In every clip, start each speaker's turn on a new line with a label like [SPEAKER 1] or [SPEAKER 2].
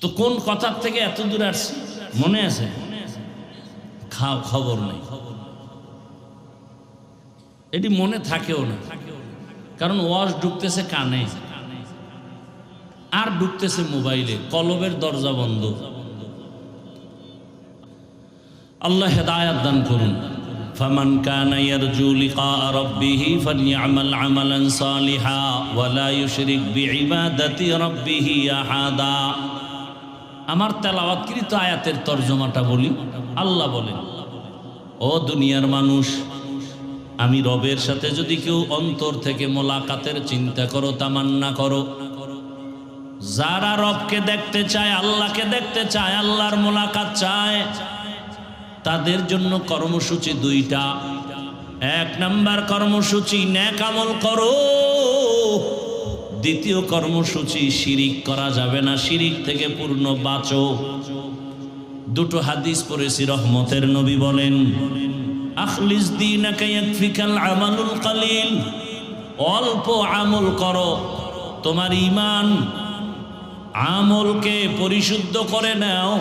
[SPEAKER 1] তো কোন কথার থেকে এত দূরে আসছি মনে আছে খাও খবর নেই এটি মনে থাকেও না কারণ ওয়াশ ঢুকতেছে কানে আর ঢুকতেছে মোবাইলে কলবের দরজা বন্ধ আল্লাহ হেদায়াত দান করুন فمن كان يرجو لقاء ربه فليعمل عملا صالحا ولا يشرك بعبادة ربه أحدا আমার তেলাওয়াতকৃত আয়াতের তর্জমাটা বলি, আল্লাহ বলেন, ও দুনিয়ার মানুষ, আমি রবের সাথে যদি কেউ অন্তর থেকে মোলাকাতের চিন্তা করো, তামান্না করো। যারা রবকে দেখতে চায়, আল্লাহকে দেখতে চায়, আল্লাহর মোলাকাত চায়, তাদের জন্য কর্মসূচি দুইটা। এক নাম্বার কর্মসূচি ন্যাক আমল করো। দ্বিতীয় কর্মসূচি শিরিক করা যাবে না। শিরিক থেকে পূর্ণ বাঁচো। দুটো হাদিস পড়েছি, রহমতের নবী বলেন অল্প আমল করো। তোমার ইমান আমলকে পরিশুদ্ধ করে নাও।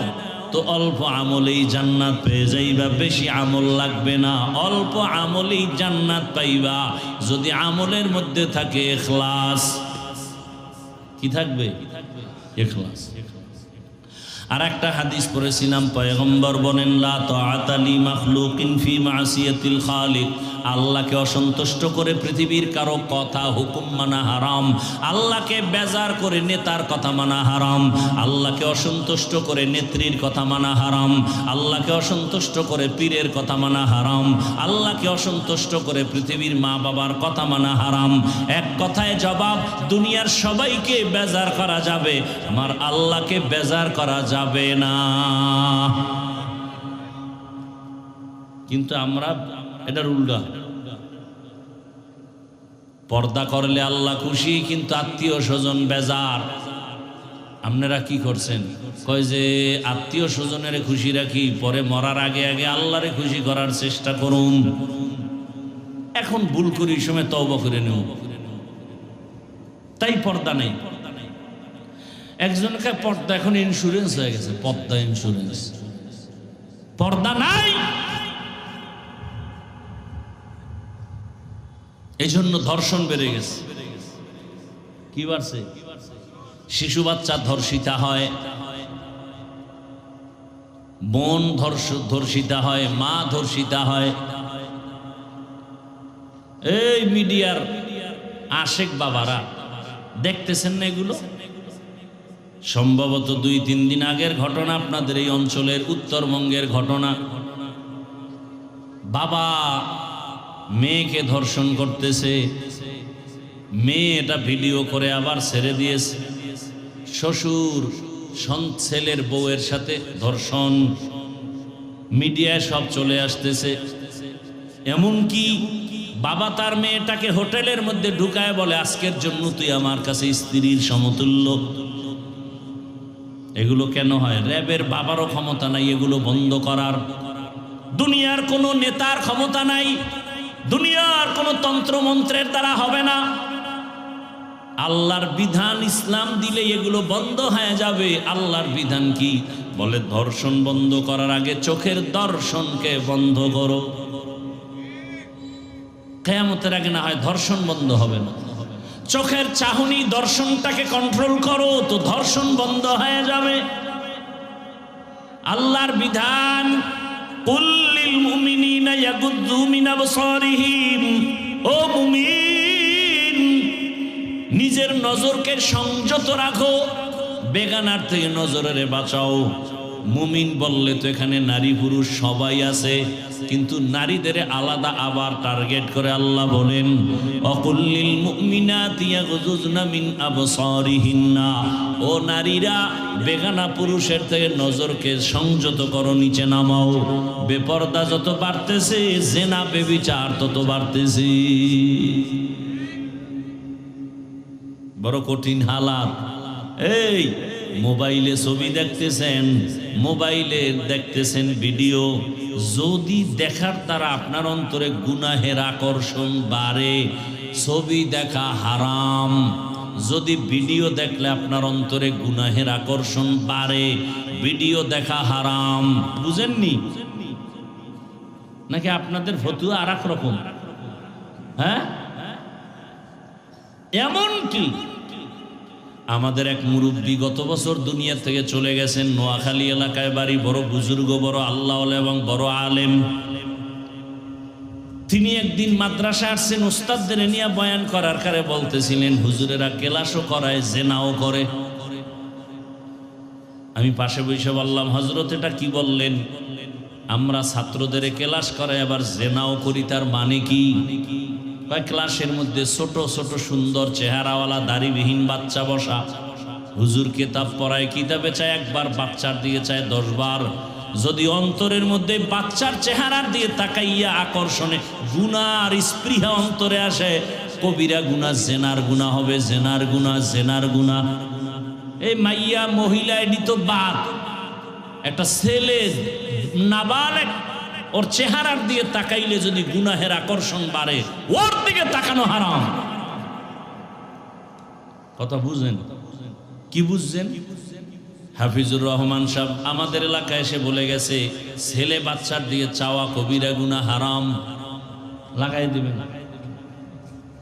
[SPEAKER 1] তো অল্প আমলেই জান্নাত পেয়ে যাইবা, বেশি আমল লাগবে না। অল্প আমলেই জান্নাত পাইবা। যদি আমলের মধ্যে থাকে এখলাস কি থাকবে? এখলাস আর একটা হাদিস পড়েছিলাম, পয়গম্বর বনেন লা আতালি মাখলুকিন ফি মাসিয়াতিল খালিক। আল্লাহকে অসন্তুষ্ট করে পৃথিবীর কারও কথা, হুকুম মানা হারাম। আল্লাহকে বেজার করে নেতার কথা মানা হারাম। আল্লাহকে অসন্তুষ্ট করে নেত্রীর কথা মানা হারাম। আল্লাহকে অসন্তুষ্ট করে পীরের কথা মানা হারাম। আল্লাহকে অসন্তুষ্ট করে পৃথিবীর মা বাবার কথা মানা হারাম। এক কথায় জবাব, দুনিয়ার সবাইকে বেজার করা যাবে। আমার আল্লাহকে বেজার করা যাবে না। কিন্তু আমরা এটার উল্টা। পর্দা করলে আল্লাহ খুশি, কিন্তু আত্মীয় স্বজন বেজার। আপনারা কি করছেন? কয় যে আত্মীয় স্বজনের খুশি রাখি, পরে মরার আগে আগে আল্লাহরে খুশি করার চেষ্টা করুন। এখন ভুল করি সময় তওবা করে নেব। তাই পর্দা নেই। একজনকে পর্দা, এখন ইন্স্যুরেন্স হয়ে গেছে পর্দা ইন্স্যুরেন্স পর্দা নাই! এই জন্য ধর্ষণ বেড়ে গেছে। কি বাড়ছে? শিশু বাচ্চা ধর্ষিতা হয়, বোন ধর্ষ ধর্ষিতা হয়, মা ধর্ষিতা হয়। এই মিডিয়ার আশেক বাবারা, দেখতেছেন না এগুলো? সম্ভবত দুই, তিন দিন আগের ঘটনা আপনাদের এই অঞ্চলের উত্তরবঙ্গের ঘটনা। বাবা মেয়েকে ধর্ষণ করতেছে। মেয়ে এটা ভিডিও করে আবার ছেড়ে দিয়েছে। শ্বশুর ছেলের বউয়ের সাথে ধর্ষণ। মিডিয়ায় সব চলে আসতেছে। এমনকি বাবা তার মেয়েটাকে হোটেলের মধ্যে ঢুকায় বলে, আজকের জন্য তুই আমার কাছে স্ত্রীর সমতুল্য। এগুলো কেন হয়? র্যাবের বাবারও ক্ষমতা নাই এগুলো বন্ধ করার। দুনিয়ার কোনো নেতার ক্ষমতা নাই। দুনিয়ার কোনো তন্ত্রমন্ত্রের দ্বারা হবে না। আল্লাহর বিধান ইসলাম দিলে এগুলো বন্ধ হয়ে যাবে। আল্লাহর বিধান কি? বলে ধর্ষণ বন্ধ করার আগে চোখের দর্শনকে বন্ধ করো। কেয়ামতের আগে না হয় ধর্ষণ বন্ধ হবে না। চোখের চাহনি দর্শনটাকে কন্ট্রোল করো, তো ধর্ষণ বন্ধ হয়ে যাবে। আল্লাহর বিধান কুল্লিল ও নিজের নজরকে সংযত রাখো বেগানার থেকে নজরের বাঁচাও। মুমিন বললে তো এখানে নারী পুরুষ সবাই আছে, কিন্তু নারীদের আলাদা আবার টার্গেট করে আল্লাহ বলেন অকুল্লিল মিন আবসারিহিন্না। ও নারীরা, বেগানা পুরুষের থেকে নজরকে সংযত করো, নিচে নামাও। বেপর্দা যত বাড়তেছে, জেনা, বেবিচার তত বাড়তেছে। বড় কঠিন হালাত। এই মোবাইলে ছবি দেখতেছেন, মোবাইলে দেখতেছেন ভিডিও, যদি দেখার দ্বারা আপনার অন্তরে গুনাহের আকর্ষণ বাড়ে, ছবি দেখা হারাম। যদি ভিডিও দেখলে আপনার অন্তরে গুনাহের আকর্ষণ বাড়ে, ভিডিও দেখা হারাম। বুঝেননি? নাকি আপনাদের ফতুয়া আর এক রকম? হ্যাঁ? এমন কি আমাদের এক মুরব্বী গত বছর দুনিয়া থেকে চলে গেছেন নোয়াখালী এলাকায় বাড়ি, বড় বুজুর্গ, বড় আল্লাহ এবং বড় আলেম। তিনি একদিন মাদ্রাসা আসছেন, উস্তাদদের নিয়ে বয়ান করার কারে বলতেছিলেন, হুজুরেরা কেলাসও করায়, জেনাও করে। আমি পাশে বসে বললাম হজরত এটা কি বললেন? আমরা ছাত্রদের কেলাস করাই আবার জেনাও করি, তার মানে কি? কয় ক্লাসের মধ্যে ছোট ছোট সুন্দর চেহারাওয়ালা, দাড়িবিহীন বাচ্চা বসা। হুজুর কিতাব পড়ায়, কিতাবে চায় একবার বাচ্চার দিয়ে চায় দশবার। যদি অন্তরের মধ্যে বাচ্চার চেহারার দিয়ে তাকাইয়া আকর্ষণে গুণা আর স্পৃহা অন্তরে আসে, কবিরা গুণা জেনার গুণা হবে, জেনার গুণা জেনার গুণা এই মাইয়া মহিলা এটি তো বাদ একটা ছেলে, নাবালেক ওর চেহারার দিয়ে তাকাইলে যদি গুনাহের আকর্ষণ বাড়ে, ওর দিকে তাকানো হারাম। কথা বুঝলেন? কি বুঝছেন? হাফিজুর রহমান সাহেব আমাদের এলাকায় এসে বলে গেছে, ছেলে বাচ্চার দিয়ে চাওয়া কবিরা গুনা হারাম। লাগাই দিবেন।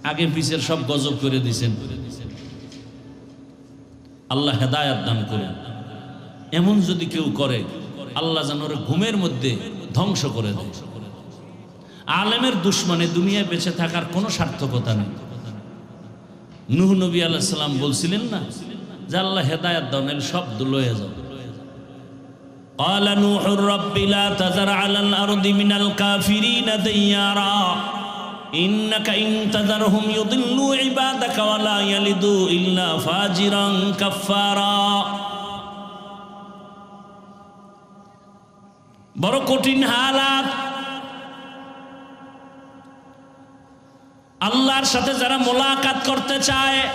[SPEAKER 1] আগে পিছের সব গজব করে দিছেন। আল্লাহ হেদায়াত দান করেন। এমন যদি কেউ করে, আল্লাহ যেন ঘুমের মধ্যে ধ্বংস করে দেয় আলেমের দুশ্মনে দুনিয়ায় বেঁচে থাকার কোনো সার্থকতা নেই নুহ নবী আলাইসাল্লাম বলছিলেন না যে আল্লাহ হেদায়াত দাও নাহলে সব লয়ে যাও قال نوح رب لا تذر على الأرض من الكافرين ديارا إنك إن تذرهم يضلوا عبادك ولا يلدوا إلا فاجرا كفارا বড় কঠিন হালাত। আল্লাহর সাথে যারা মোলাকাত করতে চায়,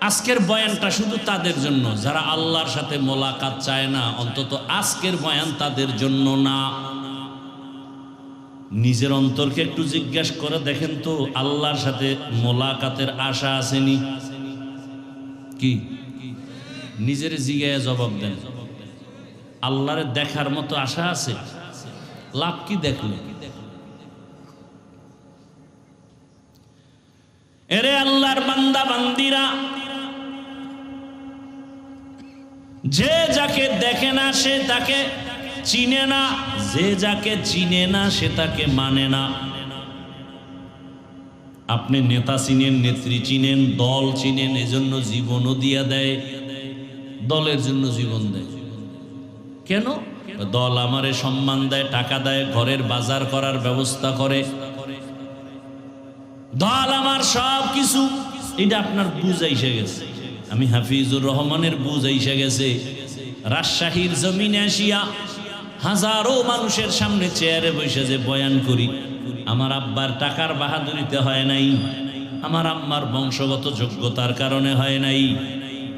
[SPEAKER 1] আজকের বয়ানটা শুধু তাদের জন্য। যারা আল্লাহর সাথে মোলাকাত চায় না, অন্তত আজকের বয়ান তাদের জন্য না। নিজের অন্তরকে একটু জিজ্ঞাসা করে দেখেন তো, আল্লাহর সাথে মোলাকাতের আশা আসেনি? কি? নিজের জিগায় জবাব দেন। আল্লাহরে দেখার মতো আশা আছে? লাভ কি দেখল? এরে আল্লাহর বান্দা, বান্দিরা, যে যাকে দেখে না সে তাকে চিনে না, যে যাকে চিনে না সে তাকে মানে না। আপনি নেতা চিনেন, নেত্রী চিনেন, দল চিনেন, এজন্য জীবনও দিয়া দেয়, দলের জন্য জীবন দেয়। কেন? দল আমারে সম্মান দেয়, টাকা দেয়, ঘরের বাজার করার ব্যবস্থা করে। দল আমার সব কিছু। এটা আপনার বুঝ এসে গেছে। আমি হাফিজুর রহমানের বুঝ এসে গেছে। রাজশাহীর জমিনে আসিয়া হাজারো মানুষের সামনে চেয়ারে বসে যে বয়ান করি, আমার আব্বার টাকার বাহাদুরিতে হয় নাই, আমার আম্মার বংশগত যোগ্যতার কারণে হয় নাই।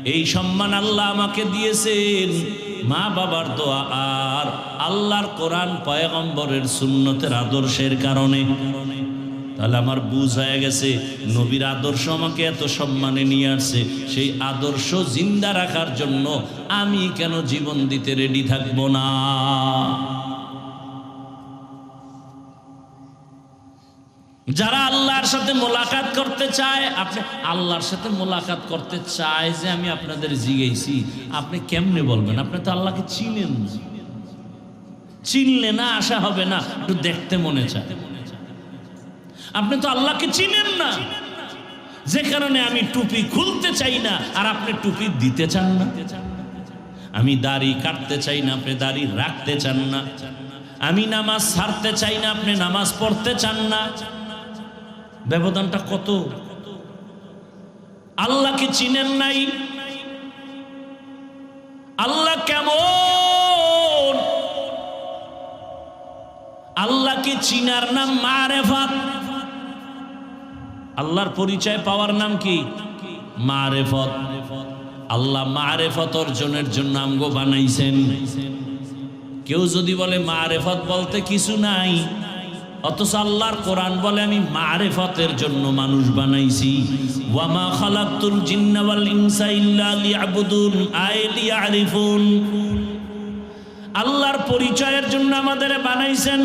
[SPEAKER 1] এই সম্মান আল্লাহ আমাকে দিয়েছেন। মা বাবার দোয়া আর আল্লাহর কোরআন পয়গম্বরের সুন্নতের আদর্শের কারণে। তাহলে আমার বুঝ হয়ে গেছে, নবীর আদর্শ আমাকে এত সম্মানে নিয়ে আসছে। সেই আদর্শ জিন্দা রাখার জন্য আমি কেন জীবন দিতে রেডি থাকব না? যারা আল্লাহর সাথে মোলাকাত করতে চায়, আপনি আল্লাহর সাথে মোলাকাত করতে চায় যে আমি আপনাদের জিগেছি আপনি কেমনে বলবেন? আপনি তো আল্লাহকে চিনেন। চিনলে না, আশা হবে না, একটু দেখতে মনে চায়। আপনি তো আল্লাহকে চিনেন না। যে কারণে আমি টুপি খুলতে চাই না, আর আপনি টুপি দিতে চান না। আমি দাড়ি কাটতে চাই না, আপনি দাড়ি রাখতে চান না। আমি নামাজ ছাড়তে চাই না, আপনি নামাজ পড়তে চান না। ব্যবধানটা কত? আল্লাহকে চিনেন নাই। আল্লাহ কেমন? আল্লাহকে চিনার নাম মারেফাত। আল্লাহর পরিচয় পাওয়ার নাম কি? মারেফত। আল্লাহ মারেফত অর্জনের জন্য আমগো বানাইছেন। কেউ যদি বলে মারেফত বলতে কিছু নাই। অথচ আল্লাহর কোরআন বলে, আমি মারেফতের জন্য মানুষ বানাইছি। ওয়ামা খালাকতুল জিন্না ওয়াল ইনসা ইল্লা লিয়াবুদুন। লিয়ারিফুন। আল্লাহর পরিচয়ের জন্য আমাদের বানাইছেন।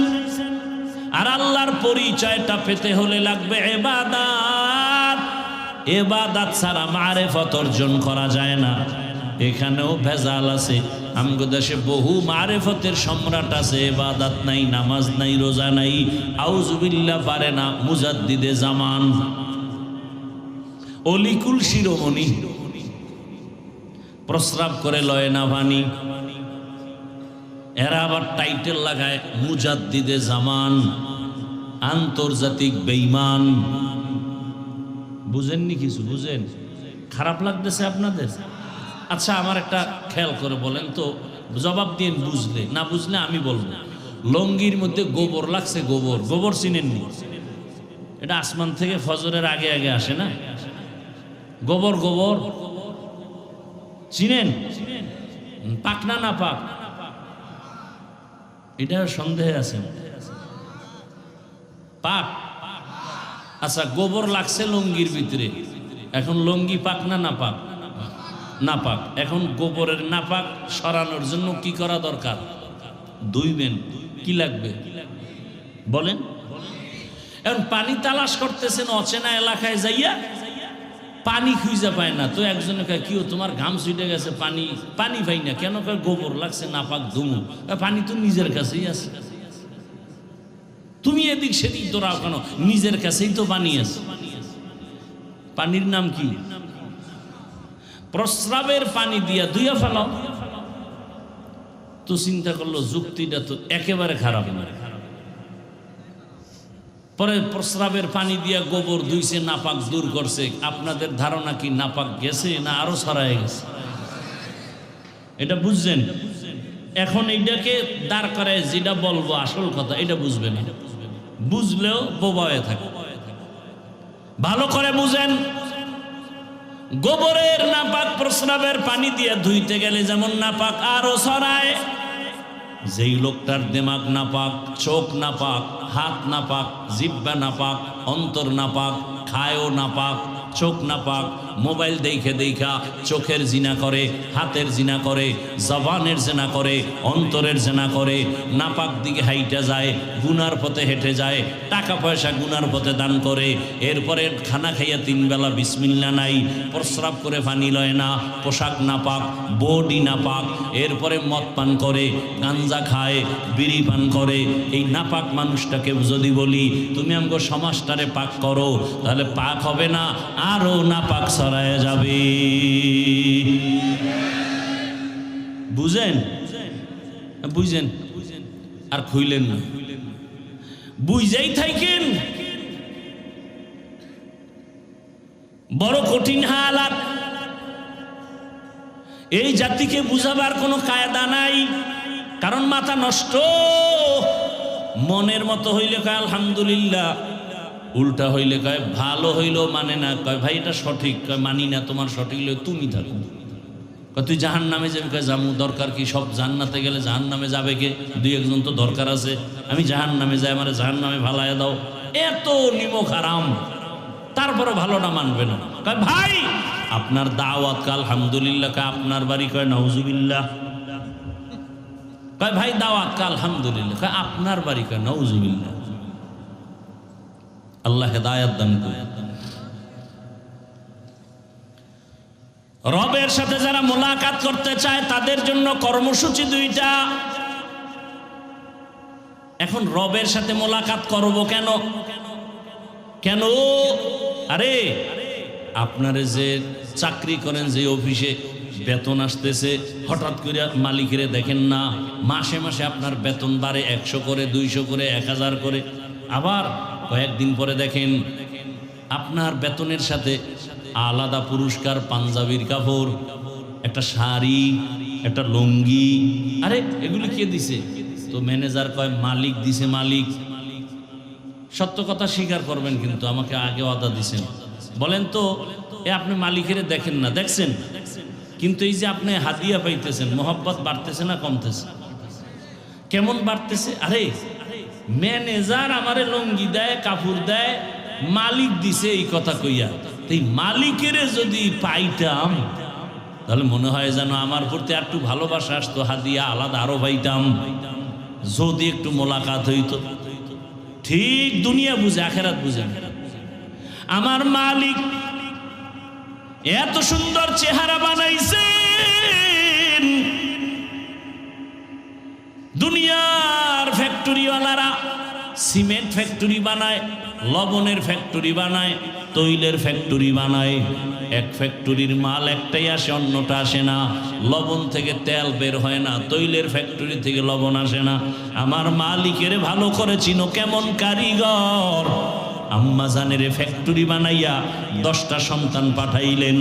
[SPEAKER 1] আর আল্লাহর পরিচয়টা পেতে হলে লাগবে এবাদাত। এবাদাত ছাড়া মারেফত অর্জন করা যায় না। এখানেও ভেজাল আছে। আমগো দেশে বহু মারেফতের সম্রাট আছে, এবাদাত নাই, নামাজ নাই, রোজা নাই আউজুবিল্লা পারে না, মুজাদ্দিদে জামান। অলিকুল শিরোমণি। প্রস্রাব করে লয় না ভানি। এরা আবার টাইটেল লাগায়, মুজাদ্দিদে জামান, আন্তর্জাতিক বেইমান। বুঝেননি কিছু? বুঝেন? খারাপ লাগতেছে আপনাদের? আচ্ছা আমার একটা খেয়াল করে বলেন তো, জবাব দিন বুঝলে, না বুঝলে আমি বলব। লঙ্গির মধ্যে গোবর লাগছে, গোবর গোবর চিনেননি? এটা আসমান থেকে ফজরের আগে আগে আসে না? গোবর গোবর? চিনেন? পাক না না পাক? এটা সন্দেহে আছে। পাক? আচ্ছা গোবর লাগছে লঙ্গির ভিতরে। এখন লঙ্গি পাক না না পাক? না পাক এখন গোবরের নাপাক সরানোর জন্য কি করা দরকার? দুইবেন কি লাগবে? বলেন। এখন পানি তালাশ করতেছেন অচেনা এলাকায় যাইয়া, পানি খুঁজে পায় না। তো একজনে কয় কিও তোমার ঘাম ছুটে গেছে, পানি পানি পাই না কেন? গোবর লাগছে, নাপাক ধুমু পানি তো নিজের কাছেই আছে। তুমি এদিক সেদিক দৌড়াও কেন? নিজের কাছেই তো পানি আছে। পানির নাম কি? প্রস্রাবের পানি দিয়া দুইয়া ফেলাও তো চিন্তা করল, যুক্তিটা তো একেবারে খারাপ না। পরে প্রস্রাবের পানি দিয়া গোবর দুইছে নাপাক দূর করছে। আপনাদের ধারণা কি নাপাক গেছে না আরও ছড়ায় গেছে? এটা বুঝছেন? এখন এইটাকে দাঁড় করায় যেটা বলব আসল কথা, এটা বুঝবে না। বুঝলেও বোবা হয়ে থাকে। ভালো করে বুঝেন। গোবরের নাপাক প্রস্রাবের পানি দিয়ে ধুইতে গেলে যেমন নাপাক আরও ছড়ায়। যেই লোকটার দেমাগ নাপাক, চোখ নাপাক, হাত নাপাক, জিব্বা নাপাক, অন্তর নাপাক, খায়ও নাপাক, চোখ নাপাক মোবাইল দেখে দেখা, চোখের জিনা করে, হাতের জিনা করে, জবানের জেনা করে, অন্তরের জেনা করে, নাপাক দিকে হাইটা যায়, গুনার পথে হেঁটে যায়, টাকা পয়সা গুনার পথে দান করে, এরপরে খানা খাইয়া তিন বেলা বিসমিল্লা নাই, প্রস্রাব করে পানি লয় না, পোশাক নাপাক, বডি নাপাক, এরপরে মদ পান করে, গাঞ্জা খায়, বিড়ি পান করে, এই নাপাক মানুষটাকে যদি বলি, তুমি আমাকে সমাজটারে পাক করো, তাহলে পাক হবে না, আরও নাপাক ছড়ায় যাবে। বুঝেন? বুঝেন? আর খুইলেন না। বুঝাই থাকেন। বড় কঠিন হালাত। এই জাতিকে বুঝাবার কোনো কায়দা নাই, কারণ মাথা নষ্ট। মনের মতো হইলে আলহামদুলিল্লাহ। উল্টা হইলে কয়, ভালো হইলেও মানে না। কয়, ভাই, এটা সঠিক। কয়, মানি না তোমার সঠিক হইলে তুমি থাকো। তুই জাহান নামে যাবি। কয়, জামু, দরকার কি সব জান্নাতে গেলে জাহান নামে যাবে কে? দুই একজন তো দরকার আছে। আমি জাহান নামে যাই, আমার জাহান নামে ভালায় দাও। এত নিমক আরাম তারপরে ভালো না মানবে না। কয়, ভাই, আপনার দাওয়াত কাল আলহামদুলিল্লাহ। কয়, আপনার বাড়ি কয় নওজুবিল্লাহ কয়, ভাই, দাওয়াত কাল আলহামদুলিল্লাহ। কয়, আপনার বাড়ি কয় নওজুবিল্লাহ আল্লাহ হেদায়াত দান করে রবের সাথে যারা মোলাকাত করতে চায়, তাদের জন্য কর্মসূচি দুইটা। এখন রবের সাথে মোলাকাত করব কেন? কেন? আরে, আপনারে যে চাকরি করেন, যে অফিসে বেতন আসতেছে, হঠাৎ করে মালিকের দেখেন না, মাসে মাসে আপনার বেতন বাড়ে একশো করে, দুইশো করে, এক হাজার করে। আবার কয়েকদিন পরে দেখেন, আপনার বেতনের সাথে আলাদা পুরস্কার, পাঞ্জাবির কাপড়, একটা শাড়ি, একটা লুঙ্গি। আরে, এগুলি কে দিছে? তো ম্যানেজার কয়, মালিক দিছে মালিক। সত্য কথা স্বীকার করবেন কিন্তু, আমাকে আগে অদা দিছেন। বলেন তো, এ আপনি মালিকের দেখেন না, দেখছেন? কিন্তু এই যে আপনি হাদিয়া পাইতেছেন, মোহব্বত বাড়তেছে না কমতেছে? কেমন বাড়তেছে? আরে ম্যানেজার আমারে লঙ্গি দেয়, কাপড় দেয়, মালিক দিছে এই কথা কইয়া। এই মালিকের যদি পাইতাম, তাহলে মনে হয় যেন আমার প্রতি আর একটু ভালোবাসা আসতো, হাদিয়া আলাদা আরও পাইতাম। যদি একটু মোলাকাত হইত। ঠিক দুনিয়া বুঝে, আখেরাত বুঝে। আমার মালিক এত সুন্দর চেহারা বানাইছেন। দুনিয়ার ফ্যাক্টরিওয়ালারা সিমেন্ট ফ্যাক্টরি বানায়, লবণের ফ্যাক্টরি বানায়, তৈলের ফ্যাক্টরি বানায়। এক ফ্যাক্টরির মাল একটাই আসে, অন্যটা আসে না। লবণ থেকে তেল বের হয় না, তৈলের ফ্যাক্টরি থেকে লবণ আসে না। আমার মালিকের ভালো করে চিনো, কেমন কারিগর? আম্মা জানের ফ্যাক্টরি বানাইয়া দশটা সন্তান পাঠাইলেন।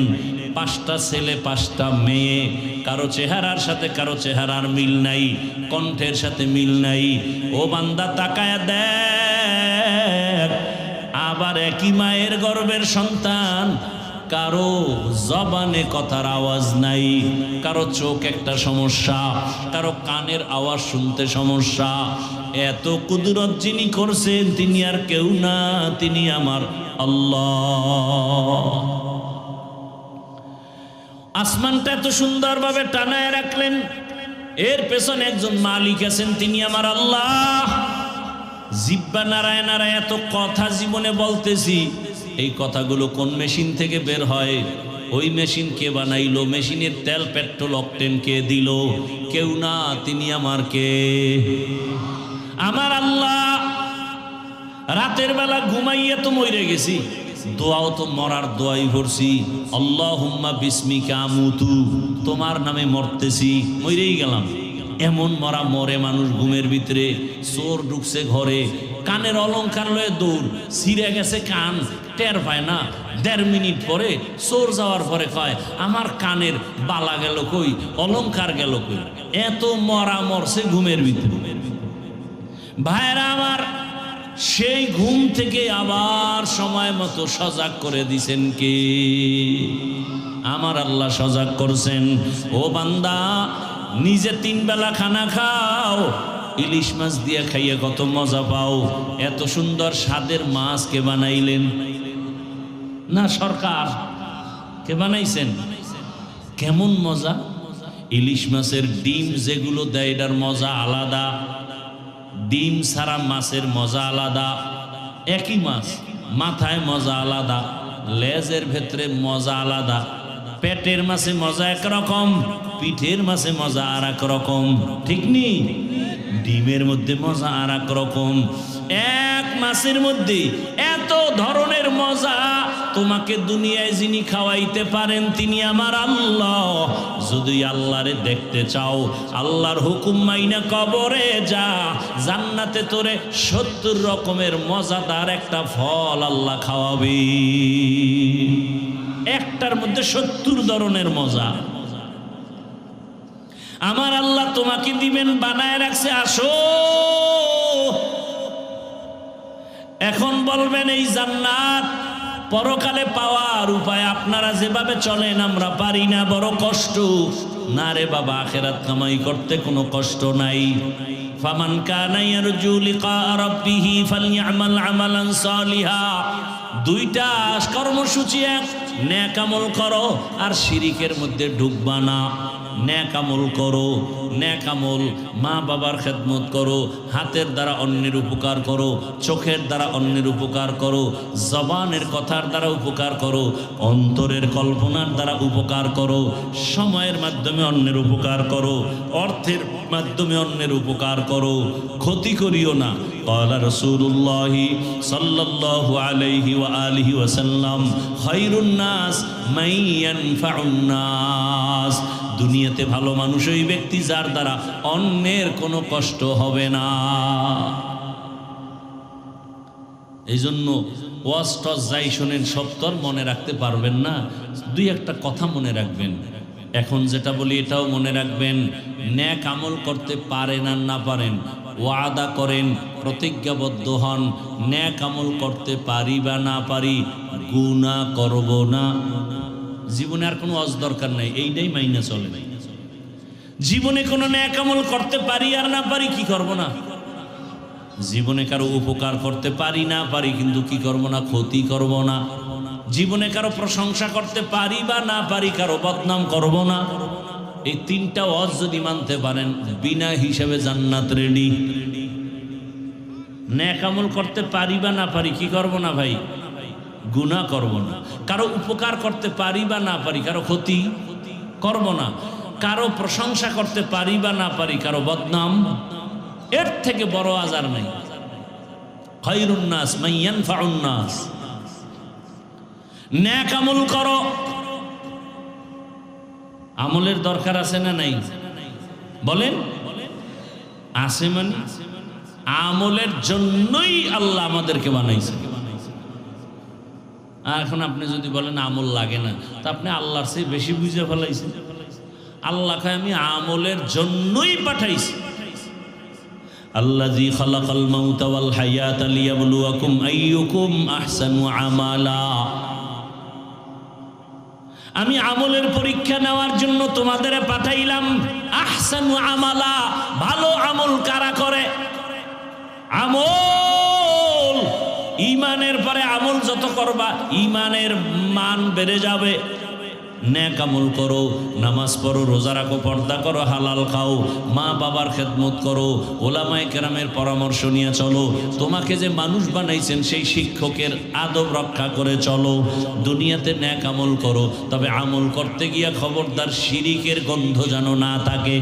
[SPEAKER 1] পাঁচটা ছেলে, পাঁচটা মেয়ে। কারও চেহারার সাথে কারও চেহারার মিল নাই, কণ্ঠের সাথে মিল নাই। ও বান্দা তাকায় দেখ, আবার একই মায়ের গর্বের সন্তান। কারও জবানে কথার আওয়াজ নাই, কারও চোখ একটা সমস্যা, কারও কানের আওয়াজ শুনতে সমস্যা। এত কুদরত যিনি করছেন, তিনি আর কেউ না, তিনি আমার আল্লাহ। আসমানটা এত সুন্দরভাবে টানায় রাখলেন। এর পেছনে একজন মালিক আছেন, তিনি আমার আল্লাহ। জিব্বা নারায় নারায় এত কথা জীবনে বলতেছি, এই কথাগুলো কোন মেশিন থেকে বের হয়? ওই মেশিন কে বানাইলো? মেশিনের তেল, পেট্রোল, অকটেন কে দিল? কেউ না, তিনি আমার কে? আমার আল্লাহ। রাতের বেলা ঘুমাইয়া তো মরে গেছি। দোয়াও তো মরার দোয়াই ভরছি। আল্লাহ হুম্মা বিস্মিকা মুতু তোমার নামে মরতেছি, মরেই গেলাম। এমন মরা মরে মানুষ ঘুমের ভিতরে, চোর ঢুকছে ঘরে, কানের অলংকার লয়ে দৌড়, ছিঁড়ে গেছে কান, টের পায় না। দেড় মিনিট পরে চোর যাওয়ার পরে কয়, আমার কানের বালা গেল কই, অলংকার গেল কই? এত মরা মরছে ঘুমের ভিতরে। ভাইরা আমার সেই ঘুম থেকে আবার সময় মতো সজাগ করে দিছেন কে? আমার আল্লাহ সজাগ করছেন। ও বান্দা, নিজে তিন বেলা খানা খাও, ইলিশ মাছ দিয়ে খাইয়ে কত মজা পাও। এত সুন্দর স্বাদের মাছ কে বানাইলেন? না সরকার, কে বানাইছেন? কেমন মজা? ইলিশ মাছের ডিম যেগুলো দেয়, এটার মজা আলাদা। ডিম সারা মাছের মজা আলাদা, একই মাছ মাথায় মজা আলাদা, লেজের ভেতরে মজা আলাদা, পেটের মাছে মজা একরকম, পিঠের মাছে মজা আর এক রকম ঠিক নি? ডিমের মধ্যে মজা আর এক রকম এক মাসের মধ্যে এত ধরনের মজা তোমাকে দুনিয়ায় যিনি খাওয়াইতে পারেন, তিনি আমার আল্লাহ। যদি আল্লাহরে দেখতে চাও, আল্লাহর হুকুম মাইনা কবরে যা, জান্নাতে তোরে সত্তর রকমের মজাদার একটা ফল আল্লাহ খাওয়াবে। একটার মধ্যে সত্তর ধরনের মজা। আমার আল্লাহ তোমাকে দিবেন, বানায় রাখছে, আসো। এখন বলবেন, এই জান্নাত পরকালে পাওয়ার উপায় আপনারা যেভাবে চলেন, আমরা পারি না, বড় কষ্ট। না রে বাবা, আখেরাত কামাই করতে কোনো কষ্ট নাই। ফামান কানা ইয়ারজু লিকা রাব্বিহি ফালইআমাল আমালান সালিহা। দুইটা কর্মসূচি এক, ন্যাক আমল করো আর শিরিকের মধ্যে ঢুকবা না। ন্যাক আমল করো ন্যাক আমল মা বাবার খেদমত করো, হাতের দ্বারা অন্যের উপকার করো, চোখের দ্বারা অন্যের উপকার করো, জবানের কথার দ্বারা উপকার করো, অন্তরের কল্পনার দ্বারা উপকার করো, সময়ের মাধ্যমে অন্যের উপকার করো, অর্থের মাধ্যমে অন্যের উপকার করো, ক্ষতি করিও না। কলা রসুল্লাহি সাল্লাহ আলহি ও আলহি ওসাল্লাম খৈরুন্নাস মাইয়ান ফাউন্নাস দুনিয়াতে ভালো মানুষ ওই ব্যক্তি যার দ্বারা অন্যের কোনো কষ্ট হবে না। এই জন্য ওয়াজ যাই শোনেন সপ্তর মনে রাখতে পারবেন না। দুই একটা কথা মনে রাখবেন। এখন যেটা বলি এটাও মনে রাখবেন, ন্যাক আমল করতে পারেন আর না পারেন, ওয়াদা করেন, প্রতিজ্ঞাবদ্ধ হন, ন্যাক আমল করতে পারি বা না পারি গুণা করব না। জীবনে আর কোনো অজ দরকার নাই, এইটাই মাইনে চলে। জীবনে কোনো ন্যাক আমল করতে পারি আর না পারি, কি করব না? জীবনে কারও উপকার করতে পারি, না পারি, কিন্তু কি করব না, ক্ষতি করব না। জীবনে কারও প্রশংসা করতে পারি বা না পারি, কারও বদনাম করব না। এই তিনটা অজ যদি মানতে পারেন, বিনা হিসেবে জান্নাত রেডি ন্যাকামল করতে পারি বা না পারি, কি করব না ভাই? গুণা করব না। কারও উপকার করতে পারি বা না পারি, কারও ক্ষতি করব না। কারও প্রশংসা করতে পারি বা না পারি, কারও বদনাম, এর থেকে বড় আজার নেই। আমল করো। আমলের দরকার আছে না নাই? বলেন। আছে মানে আমলের জন্যই আল্লাহ আমাদেরকে বানাইছে। এখন আপনি যদি বলেন আমল লাগে না, তা আপনি আল্লাহর চেয়ে বেশি বুঝে ফেলাইছেন। আল্লাহকে আমি আমলের জন্যই পাঠাইছি। আল্লাযী খালাকাল মাউতা ওয়াল হায়াতা লিয়াবলুয়াকুম আইয়ুকুম আহসানু আমালা। আমি আমলের পরীক্ষা নেওয়ার জন্য তোমাদের পাঠাইলাম আহসানু আমালা। ভালো আমল কারা করে? আমল ইমানের পরে আমল যত করবা, ইমানের মান বেড়ে যাবে। ন্যাক আমল করো, নামাজ পড়ো, রোজা রাখো, পর্দা করো, হালাল খাও, মা বাবার খেদমত করো, ওলামায় কেরামের পরামর্শ নিয়ে চলো। তোমাকে যে মানুষ বানাইছেন, সেই শিক্ষকের আদব রক্ষা করে চলো। দুনিয়াতে ন্যাক আমল করো, তবে আমল করতে গিয়া খবরদার শিরিকের গন্ধ যেন না থাকে।